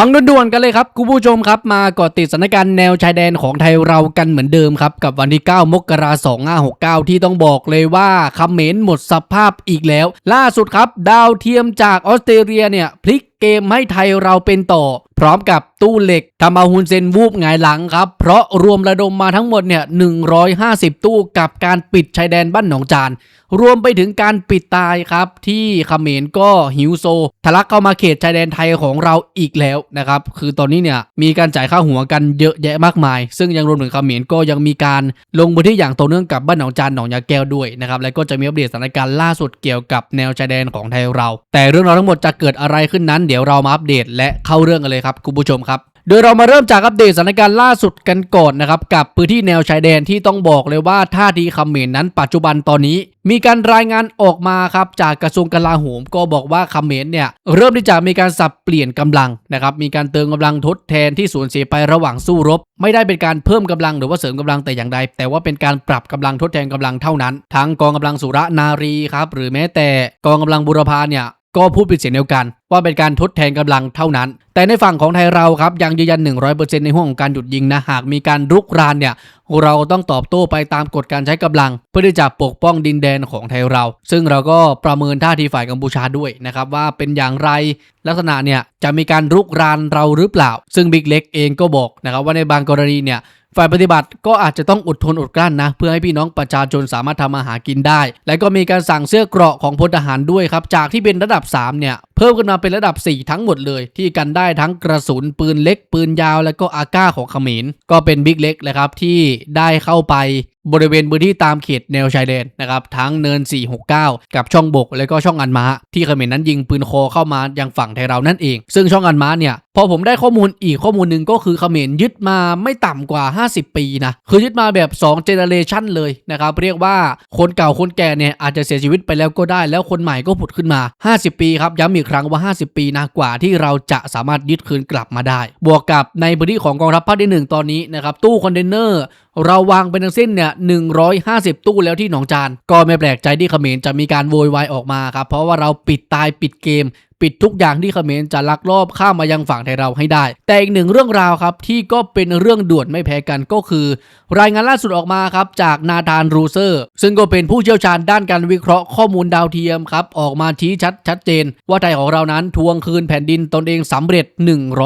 ฟังด่วนๆกันเลยครับคุณผู้ชมครับมาเกาะติดสถานการณ์แนวชายแดนของไทยเรากันเหมือนเดิมครับ กับวันที่ 9 มกราคม 2569 ที่ต้องบอกเลยว่าคำเขมนหมดสภาพอีกแล้ว ล่าสุดครับ ดาวเทียมจากออสเตรเลียเนี่ยพลิก เกมให้ไทยเราเป็นต่อ พร้อมกับตู้เหล็กทำเอาฮุนเซนวูบหงายหลังครับ เพราะรวมระดมมาทั้งหมดเนี่ย 150 ตู้กับการปิดชายแดนบ้านหนองจาน รวมไปถึงการปิดตายครับ ที่ขเขมรก็หิวโซ ทะลักเข้ามาเขตชายแดนไทยของเราอีกแล้วนะครับ คือตอนนี้เนี่ยมีการจ่ายค่าหัวกันเยอะแยะมากมาย ซึ่งยังรวมถึงขเขมรก็ยังมีการลงพื้นที่อย่างต่อเนื่องกับบ้านหนองจานหนองยาแก้วด้วยนะครับและก็จะมีอัปเดตสถานการณ์ล่าสุดเกี่ยวกับแนวชายแดนของไทยเรา แต่เรื่องราวทั้งหมดจะเกิดอะไรขึ้นนั้นเดี๋ยวเรามาอัปเดตและเข้าเรื่องกันเลยครับคุณผู้ชมครับโดยเรามาเริ่มจากอัปเดตสถานการณ์ล่าสุดกันก่อนนะครับกับพื้นที่แนวชายแดนที่ต้องบอกเลยว่าท่าทีเขมรนั้นปัจจุบันตอนนี้ มีการรายงานออกมาครับจากกระทรวงกลาโหม ก็บอกว่าเขมรเนี่ยเริ่มที่จะมีการสับเปลี่ยนกำลังนะครับมีการเติมกำลังทดแทนที่สูญเสียไประหว่างสู้รบ ไม่ได้เป็นการเพิ่มกำลังหรือว่าเสริมกำลังแต่อย่างใด แต่ว่าเป็นการปรับกำลังทดแทนกำลังเท่านั้น ทั้งกองกำลังสุรนารีครับหรือแม้แต่กองกำลังบุรพาเนี่ย ก็พูดเป็นเสียงเดียวกัน ว่าเป็นการทดแทนกำลังเท่านั้น แต่ในฝั่งของไทยเราครับยังยืนยัน 100%ในห่วงของการหยุดยิงนะหากมีการรุกรานเนี่ยเราต้องตอบโต้ไปตามกฎการใช้กำลัง เพื่อที่จะปกป้องดินแดนของไทยเรา ซึ่งเราก็ประเมินท่าทีฝ่ายกัมพูชาด้วยนะครับว่าเป็นอย่างไรลักษณะเนี่ยจะมีการรุกรานเราหรือเปล่า ซึ่งบิ๊กเล็กเองก็บอกนะครับว่าในบางกรณีเนี่ย ฝ่ายปฏิบัติก็อาจจะต้องอดทนอดกลั้นนะ เพื่อให้พี่น้องประชาชนสามารถทำมาหากินได้ และก็มีการสั่งเสื้อเกราะของพลทหารด้วยครับ จากที่เป็นระดับ 3 เนี่ย เพิ่มขึ้นมาเป็นระดับ 4 ทั้งหมดเลย ที่กันได้ทั้งกระสุนปืนเล็ก ปืนยาว และก็อาก้าของเขมรก็เป็นบิ๊กเล็กเลยครับที่ได้เข้าไป บริเวณพื้นที่ตามเขตแนวชายแดนนะครับทั้งเนิน 469 กับช่องบก และก็ช่องอันม้า ที่เขมรนั้นยิงปืนโคเข้ามายังฝั่งไทยเรานั่นเอง ซึ่งช่องอันม้าเนี่ยพอผมได้ข้อมูลอีกข้อมูลหนึ่งก็คือเขมรยึดมาไม่ต่ำกว่า 50 ปีนะคือยึดมาแบบ2เจเนเรชันเลยนะครับเรียกว่าคนเก่าคนแก่เนี่ยอาจจะเสียชีวิตไปแล้วก็ได้ แล้วคนใหม่ก็ผุดขึ้นมา 50 ปีครับย้ำอีกครั้งว่า 50 ปีนะกว่าที่เราจะสามารถยึดคืนกลับมาได้ บวกกับในพื้นที่ของกองทัพภาคที่หนึ่งตอนนี้นะครับตู้คอนเทนเนอร์ เราวางเป็นทั้งสิ้นเนี่ย150 ตู้แล้วที่หนองจาน ก็ไม่แปลกใจที่เขมรจะมีการโวยวายออกมาครับ เพราะว่าเราปิดตายปิดเกม ปิดทุกอย่างที่เขมรจะลักลอบข้ามมายังฝั่งไทยเราให้ได้ แต่อีกหนึ่งเรื่องราวครับที่ก็เป็นเรื่องด่วนไม่แพ้กันก็คือ รายงานล่าสุดออกมาครับจากนาธานรูเซอร์ ซึ่งก็เป็นผู้เชี่ยวชาญด้านการวิเคราะห์ข้อมูลดาวเทียมครับออกมาชี้ชัดชัดเจน ว่าไทยของเรานั้นทวงคืนแผ่นดินตนเองสำเร็จ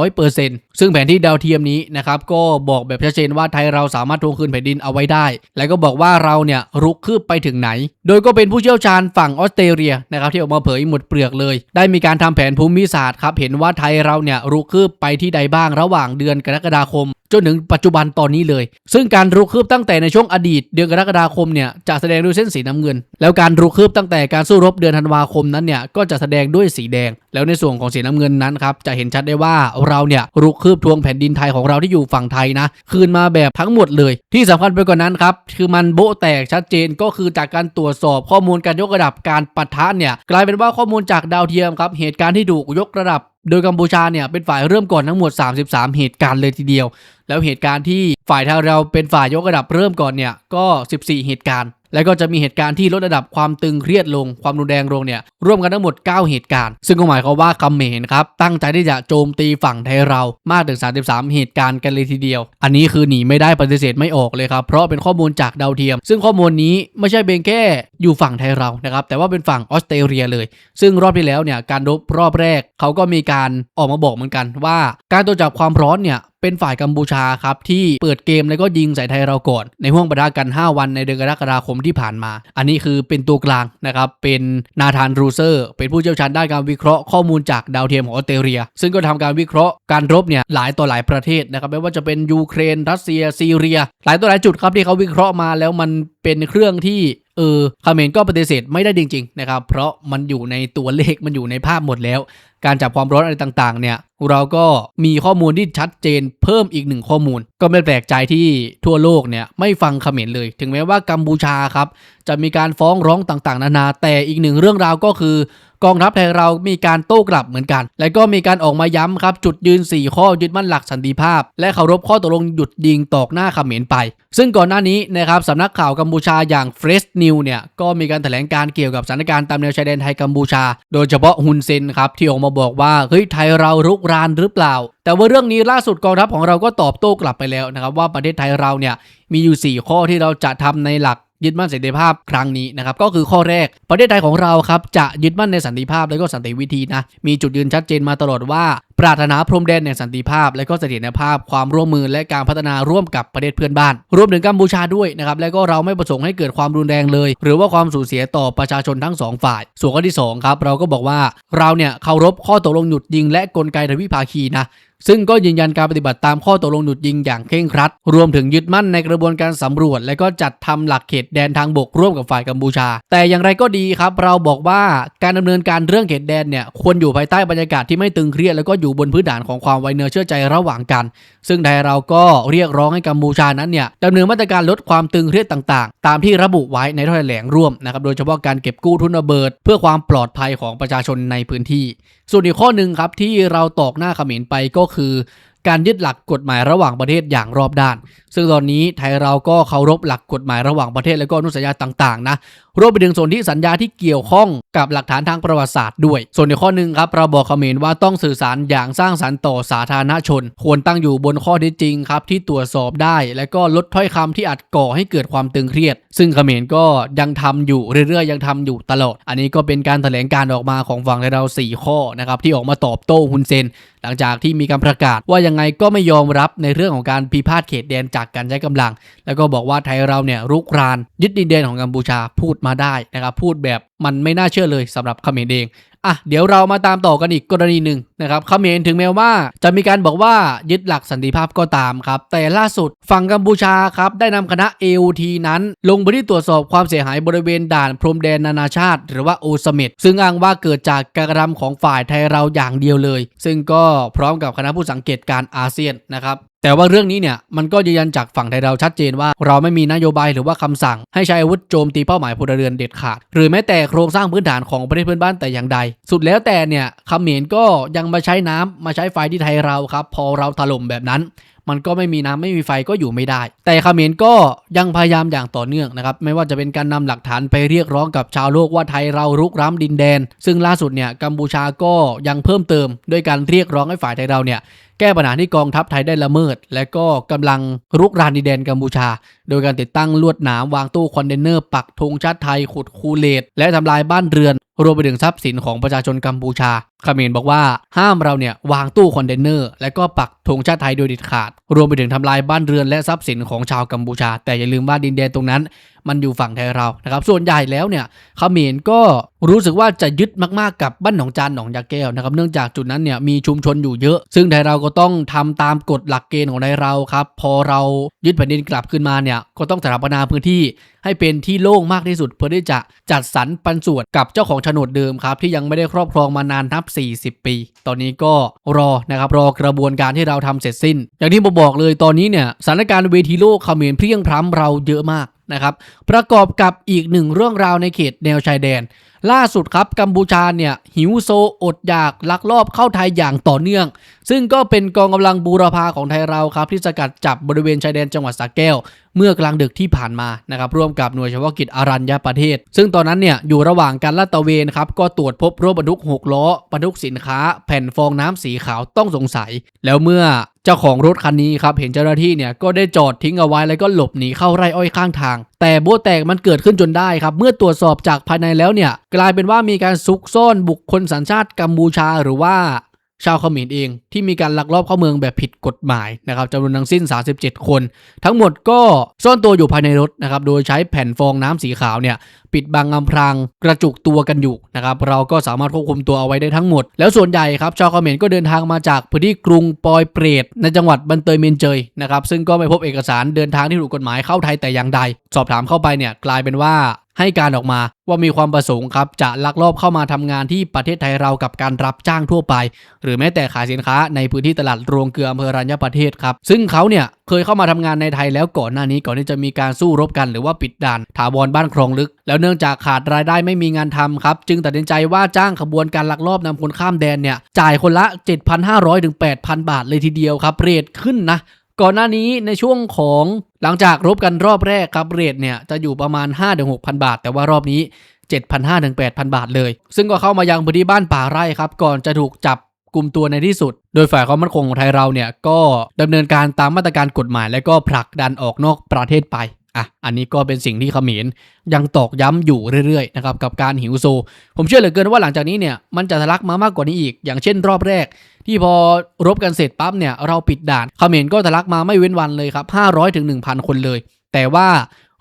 100%ซึ่งแผนที่ดาวเทียมนี้นะครับก็บอกแบบชัดเจนว่าไทยเราสามารถทวงคืนแผ่นดินเอาไว้ได้ และก็บอกว่าเราเนี่ยรุกคืบไปถึงไหน โดยก็เป็นผู้เชี่ยวชาญฝั่งออสเตรเลียนะครับที่ออกมาเผยหมดเปลือกเลย ได้มีการทำแผนภูมิศาสตร์ครับเห็นว่าไทยเราเนี่ยรุกคืบไปที่ใดบ้างระหว่างเดือนกรกฎาคม จนถึงปัจจุบันตอนนี้เลย ซึ่งการรุกคืบตั้งแต่ในช่วงอดีตเดือนกรกฎาคมเนี่ยจะแสดงด้วยเส้นสีน้ำเงิน แล้วการรุกคืบตั้งแต่การสู้รบเดือนธันวาคมนั้นเนี่ยก็จะแสดงด้วยสีแดง แล้วในส่วนของสีน้ำเงินนั้นครับจะเห็นชัดได้ว่าเราเนี่ยรุกคืบทวงแผ่นดินไทยของเราที่อยู่ฝั่งไทยนะคืนมาแบบทั้งหมดเลย ที่สำคัญไปกว่านั้นครับคือมันโบแตกชัดเจนก็คือจากการตรวจสอบข้อมูลการยกระดับการปะทะเนี่ยกลายเป็นว่าข้อมูลจากดาวเทียมครับเหตุการณ์ที่ถูกยกระดับ โดยกัมพูชาเนี่ยเป็นฝ่ายเริ่มก่อนทั้งหมด 33 เหตุการณ์เลยทีเดียว แล้วเหตุการณ์ที่ฝ่ายไทยเราเป็นฝ่ายยกระดับเริ่มก่อนเนี่ยก็ 14 เหตุการณ์ แล้วก็จะมีเหตุการณ์ที่ลดระดับความตึงเครียดลง ความรุนแรงลงเนี่ยร่วมกันทั้งหมด 9 เหตุการณ์ ซึ่งก็หมายความว่าเมรครับตั้งใจที่จะโจมตีฝั่งไทยเรามากถึง 33 เหตุการณ์กันเลยทีเดียว อันนี้คือหนีไม่ได้ปฏิเสธไม่ออกเลยครับเพราะเป็นข้อมูลจากดาวเทียม ซึ่งข้อมูลนี้ไม่ใช่เพียงแค่อยู่ฝั่งไทยเรานะครับแต่ว่าเป็นฝั่งออสเตรเลียเลย ซึ่งรอบที่แล้วเนี่ยการรบรอบแรกเขาก็มีการออกมาบอกเหมือนกันว่า การตรวจจับความร้อนเนี่ย เป็นฝ่ายกัมพูชาครับที่เปิดเกมแล้วก็ยิงใส่ไทยเราก่อน ในห่วงประทะกัน 5 วันในเดือนกรกฎาคมที่ผ่านมา อันนี้คือเป็นตัวกลางนะครับเป็นนาธานรูเซอร์ เป็นผู้เชี่ยวชาญด้านการวิเคราะห์ข้อมูลจากดาวเทียมของออสเตรเลีย ซึ่งก็ทำการวิเคราะห์การรบเนี่ยหลายต่อหลายประเทศนะครับไม่ว่าจะเป็นยูเครน รัสเซียซีเรีย หลายต่อหลายจุดครับที่เขาวิเคราะห์มาแล้วมันเป็นเครื่องที่ เออเมนก็ปฏิเสธไม่ได้จริงๆนะครับเพราะมันอยู่ในตัวเลขมันอยู่ในภาพหมดแล้ว การจับความร้อนอะไรต่างๆ เนี่ยเราก็มีข้อมูลที่ชัดเจนเพิ่มอีกหนึ่งข้อมูล ก็ไม่แปลกใจที่ทั่วโลกเนี่ยไม่ฟังเขมรเลย ถึงแม้ว่ากัมพูชาครับจะมีการฟ้องร้องต่างๆ นานา แต่อีกหนึ่งเรื่องราวก็คือ กองทัพไทยเรามีการโต้กลับเหมือนกัน และก็มีการออกมาย้ำครับจุดยืน 4 ข้อยึดมั่นหลักสันติภาพ และเคารพข้อตกลงหยุดยิงตอกหน้าเขมรไป ซึ่งก่อนหน้านี้นะครับสำนักข่าวกัมพูชาอย่าง Fresh New เนี่ยก็มีการแถลงการเกี่ยวกับสถานการณ์ตามแนวชายแดนไทยกัมพูชา โดยเฉพาะฮุนเซนครับที่ออกมาบอกว่าเฮ้ยไทยเรารุกรานหรือเปล่า แต่ว่าเรื่องนี้ล่าสุดกองทัพของเราก็ตอบโต้กลับไปแล้วนะครับว่าประเทศไทยเราเนี่ยมีอยู่ 4 ข้อที่เราจะทำในหลัก ยึดมั่นเสันติภาพครั้งนี้นะครับก็คือข้อแรก ประเทศไทยของเราครับจะยึดมั่นในสันติภาพและก็สันติวิธีนะมีจุดยืนชัดเจนมาตลอดว่า ปรารถนาพรมแดนแห่งสันติภาพ และก็เสถียรภาพความร่วมมือและการพัฒนาร่วมกับประเทศเพื่อนบ้าน รวมถึงกัมพูชาด้วยนะครับและก็เราไม่ประสงค์ให้เกิดความรุนแรงเลย หรือว่าความสูญเสียต่อประชาชนทั้งสองฝ่าย ส่วนข้อที่สองครับเราก็บอกว่าเราเนี่ยเคารพข้อตกลงหยุดยิงและกลไกทวิภาคีนะ ซึ่งก็ยืนยันการปฏิบัติตามข้อตกลงหยุดยิงอย่างเคร่งครัด รวมถึงยึดมั่นในกระบวนการสำรวจ และก็จัดทำหลักเขตแดนทางบกร่วมกับฝ่ายกัมพูชา แต่อย่างไรก็ดีครับ เราบอกว่าการดำเนินการเรื่องเขตแดนเนี่ยควรอยู่ภายใต้บรรยากาศที่ไม่ตึงเครียดแล้วก็อยู่บนพื้นฐานของความไวเนื้อเชื่อใจระหว่างกัน ซึ่งไทยเราก็เรียกร้องให้กัมพูชานั้นเนี่ยดำเนินมาตรการลดความตึงเครียดต่างๆ ตามที่ระบุไว้ในถ้อยแถลงร่วมนะครับโดยเฉพาะการเก็บกู้ทุนระเบิด เพื่อความปลอดภัยของประชาชนในพื้นที่ ส่วนอีกข้อหนึ่งครับที่เราตอกหน้าเขมรไปก็คือการยึดหลักกฎหมายระหว่างประเทศอย่างรอบด้าน ซึ่งตอนนี้ไทยเราก็เคารพหลักกฎหมายระหว่างประเทศและก็อนุสัญญาต่างๆนะ รวมไปถึงส่วนที่สัญญาที่เกี่ยวข้องกับหลักฐานทางประวัติศาสตร์ด้วย ส่วนในข้อหนึ่งครับเราบอกเขมรว่าต้องสื่อสารอย่างสร้างสรรค์ต่อสาธารณชน ควรตั้งอยู่บนข้อเท็จจริงครับที่ตรวจสอบได้ และก็ลดถ้อยคำที่อาจก่อให้เกิดความตึงเครียด ซึ่งเขมรก็ยังทำอยู่เรื่อยๆ ยังทำอยู่ตลอด อันนี้ก็เป็นการแถลงการออกมาของฝั่งไทยเราสี่ข้อนะครับที่ออกมาตอบโต้ฮุนเซน หลังจากที่มีการประกาศว่ายังไงก็ไม่ยอมรับในเรื่องของการพิพาทเขตแดนจากการใช้กำลัง แล้วก็บอกว่าไทยเราเนี่ยรุกรานยึดดินแดนของกัมพูชาพูดมาได้นะครับพูดแบบมันไม่น่าเชื่อเลยสำหรับเขมรเองอะเดี๋ยวเรามาตามต่อกันอีกกรณีหนึ่งนะครับเขมรถึงแม้ว่าจะมีการบอกว่ายึดหลักสันติภาพก็ตามครับ แต่ล่าสุดฝั่งกัมพูชาครับได้นำคณะ AOT นั้น ลงพื้นที่ตรวจสอบความเสียหายบริเวณด่านพรมแดนนานาชาติ หรือว่าโอสเมดซึ่งอ้างว่าเกิดจากการกระทำของฝ่ายไทยเราอย่างเดียวเลย ซึ่งก็พร้อมกับคณะผู้สังเกตการอาเซียนนะครับ แต่ว่าเรื่องนี้เนี่ยมันก็ยืนยันจากฝั่งไทยเราชัดเจนว่า เราไม่มีนโยบายหรือว่าคำสั่ง ให้ใช้อาวุธโจมตีเป้าหมายพลเรือนเด็ดขาด หรือแม้แต่โครงสร้างพื้นฐานของประเทศเพื่อนบ้านแต่อย่างใด สุดแล้วแต่เนี่ยเขมรก็ยังมาใช้น้ำมาใช้ไฟที่ไทยเราครับ พอเราถล่มแบบนั้นมันก็ไม่มีน้ำไม่มีไฟก็อยู่ไม่ได้ แต่เขมรก็ยังพยายามอย่างต่อเนื่องนะครับ ไม่ว่าจะเป็นการนำหลักฐานไปเรียกร้องกับชาวโลกว่าไทยเรารุกร้ำดินแดน ซึ่งล่าสุดเนี่ยกัมพูชาก็ยังเพิ่มเติม ด้วยการเรียกร้องให้ฝ่ายไทยเราเนี่ย แก้ปัญหาที่กองทัพไทยได้ละเมิด และก็กำลังรุกรานดินแดนกัมพูชา โดยการติดตั้งลวดหนามวางตู้คอนเทนเนอร์ปักธงชาติไทยขุดคูเลตและทำลายบ้านเรือน รวมไปถึงทรัพย์สินของประชาชนกัมพูชาขมรบอกว่าห้ามเราเนี่ยวางตู้คอนเทนเนอร์และก็ปักธงชาติไทยโดยเด็ดขาด รวมไปถึงทำลายบ้านเรือนและทรัพย์สินของชาวกัมพูชา แต่อย่าลืมว่าดินแดนตรงนั้น มันอยู่ฝั่งไทยเรานะครับ ส่วนใหญ่แล้วเนี่ยเขมรก็รู้สึกว่าจะยึดมากๆกับบ้านหนองจานหนองยาแก้วนะครับ เนื่องจากจุดนั้นเนี่ยมีชุมชนอยู่เยอะ ซึ่งไทยเราก็ต้องทำตามกฎหลักเกณฑ์ของไทยเราครับ พอเรายึดแผ่นดินกลับขึ้นมาเนี่ยก็ต้องสถาปนาพื้นที่ให้เป็นที่โล่งมากที่สุด เพื่อที่จะจัดสรรปันส่วนกับเจ้าของโฉนดเดิมครับที่ยังไม่ได้ครอบครองมานานนับ 40 ปี ตอนนี้ก็รอนะครับรอกระบวนการที่เราทำเสร็จสิ้น อย่างที่ผมบอกเลยตอนนี้เนี่ยสถานการณ์เวทีโลกเขมรเพียงพร้ำเราเยอะมากนะครับ ประกอบกับอีกหนึ่งเรื่องราวในเขตแนวชายแดน ล่าสุดครับกัมพูชาเนี่ยหิวโซอดอยากลักลอบเข้าไทยอย่างต่อเนื่อง ซึ่งก็เป็นกองกำลังบูรพาของไทยเราครับ ที่สกัดจับบริเวณชายแดนจังหวัดสระแก้ว เมื่อกลางดึกที่ผ่านมานะครับร่วมกับหน่วยเฉพาะกิจอารัญญประเทศ ซึ่งตอนนั้นเนี่ยอยู่ระหว่างการลาดตระเวนครับก็ตรวจพบรถบรรทุก6ล้อบรรทุกสินค้า แผ่นฟองน้ำสีขาวต้องสงสัย แล้วเมื่อเจ้าของรถคันนี้ครับเห็นเจ้าหน้าที่เนี่ยก็ได้จอดทิ้งเอาไว้แล้วก็หลบหนีเข้าไร่อ้อยข้างทาง แต่โบะแตกมันเกิดขึ้นจนได้ครับ เมื่อตรวจสอบจากภายในแล้วเนี่ยกลายเป็นว่ามีการซุกซ่อนบุคคลสัญชาติกัมพูชาหรือว่าชาวเขมรเองที่มีการลักลอบเข้าเมืองแบบผิดกฎหมายนะครับจำนวนทั้งสิ้น 37 คน ทั้งหมดก็ซ่อนตัวอยู่ภายในรถนะครับ โดยใช้แผ่นฟองน้ำสีขาวเนี่ย ปิดบังอำพรางกระจุกตัวกันอยู่นะครับเราก็สามารถควบคุมตัวเอาไว้ได้ทั้งหมด แล้วส่วนใหญ่ครับชาวเขมรก็เดินทางมาจากพื้นที่กรุงปอยเปรตในจังหวัดบันเตยเมียนเจยนะครับซึ่งก็ไม่พบเอกสารเดินทางที่ถูกกฎหมายเข้าไทยแต่อย่างใด สอบถามเข้าไปเนี่ยกลายเป็นว่าให้การออกมาว่ามีความประสงค์ครับจะลักลอบเข้ามาทำงานที่ประเทศไทยเรากับการรับจ้างทั่วไป หรือแม้แต่ขายสินค้าในพื้นที่ตลาดโรงเกลืออำเภอรัญญประเทศครับซึ่งเขาเนี่ย เคยเข้ามาทำงานในไทยแล้วก่อนหน้านี้ก่อนที่จะมีการสู้รบกันหรือว่าปิดด่านถาวรบ้านคลองลึก แล้วเนื่องจากขาดรายได้ไม่มีงานทำครับ จึงตัดสินใจว่าจ้างขบวนการลักลอบนำคนข้ามแดนเนี่ยจ่ายคนละ 7,500ถึง8,000 บาทเลยทีเดียวครับเรทขึ้นนะก่อนหน้านี้ในช่วงของหลังจากรบกันรอบแรกครับเรทเนี่ยจะอยู่ประมาณ 5-6,000 บาท แต่ว่ารอบนี้7,500ถึง8,000 บาทเลย ซึ่งก็เข้ามายังพื้นที่บ้านป่าไร่ครับ ก่อนจะถูกจับ กลุ่มตัวในที่สุด โดยฝ่ายความมั่นคงของไทยเราเนี่ยก็ดำเนินการตามมาตรการกฎหมาย และก็ผลักดันออกนอกประเทศไปอะอันนี้ก็เป็นสิ่งที่เขมรยังตอกย้ำอยู่เรื่อยๆนะครับกับการหิวโซ ผมเชื่อเหลือเกินว่าหลังจากนี้เนี่ยมันจะทะลักมามากกว่านี้อีก อย่างเช่นรอบแรก ที่พอรบกันเสร็จปั๊บเนี่ยเราปิดด่านเขมรก็ทะลักมาไม่เว้นวันเลยครับ500ถึง1,000 คนเลย แต่ว่า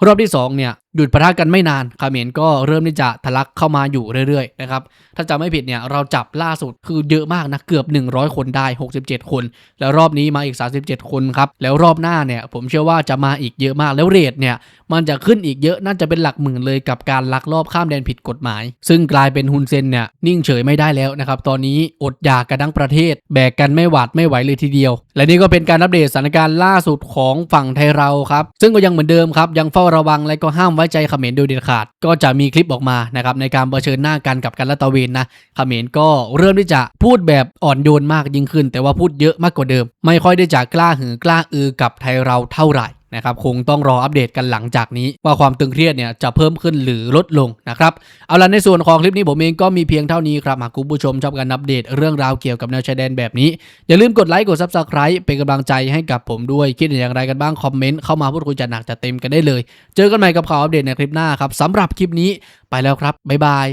รอบที่2เนี่ยหยุดปะทะกันไม่นานคาเมรก็เริ่มที่จะทะลักเข้ามาอยู่เรื่อยๆนะครับถ้าจำไม่ผิดเนี่ยเราจับล่าสุดคือเยอะมากนะเกือบ 100 คนได้ 67 คน แล้วรอบนี้มาอีก 37 คนครับแล้วรอบหน้าเนี่ยผมเชื่อว่าจะมาอีกเยอะมากแล้วเรทเนี่ยมันจะขึ้นอีกเยอะน่าจะเป็นหลักหมื่นเลยกับการลักลอบข้ามแดนผิดกฎหมาย ซึ่งกลายเป็นฮุนเซนเนี่ยนิ่งเฉยไม่ได้แล้วนะครับตอนนี้อดอยากกันทั้งประเทศ แบกกันไม่หวาดไม่ไหวเลยทีเดียว และนี่ก็เป็นการอัปเดตสถานการณ์ล่าสุดของฝั่งไทยเราครับซึ่งก็ยังเหมือนเดิมครับยังเฝ้าระวังและก็ห้ามว้ใจเขมรโดยเด็ดขาด ก็จะมีคลิปออกมานะครับในการเผชิญหน้ากันกับการละตะเวนนะเขมรก็เริ่มที่จะพูดแบบอ่อนโยนมากยิ่งขึ้น แต่ว่าพูดเยอะมากกว่าเดิม ไม่ค่อยได้จะกล้าหือกล้าอือกับไทยเราเท่าไหร่ นะครับคงต้องรออัปเดตกันหลังจากนี้ ว่าความตึงเครียดเนี่ยจะเพิ่มขึ้นหรือลดลงนะครับเอาล่ะในส่วนของคลิปนี้ผมเองก็มีเพียงเท่านี้ครับหากคุณผู้ชมชอบการอัปเดตเรื่องราวเกี่ยวกับแนวชายแดนแบบนี้ อย่าลืมกดไลค์กด Subscribe เป็นกำลังใจให้กับผมด้วยคิดอย่างไรกันบ้างคอมเมนต์เข้ามาพูดคุยจัดหนักจัดเต็มกันได้เลย เจอกันใหม่กับข่าวอัปเดตในคลิปหน้าครับสำหรับคลิปนี้ไปแล้วครับบ๊ายบาย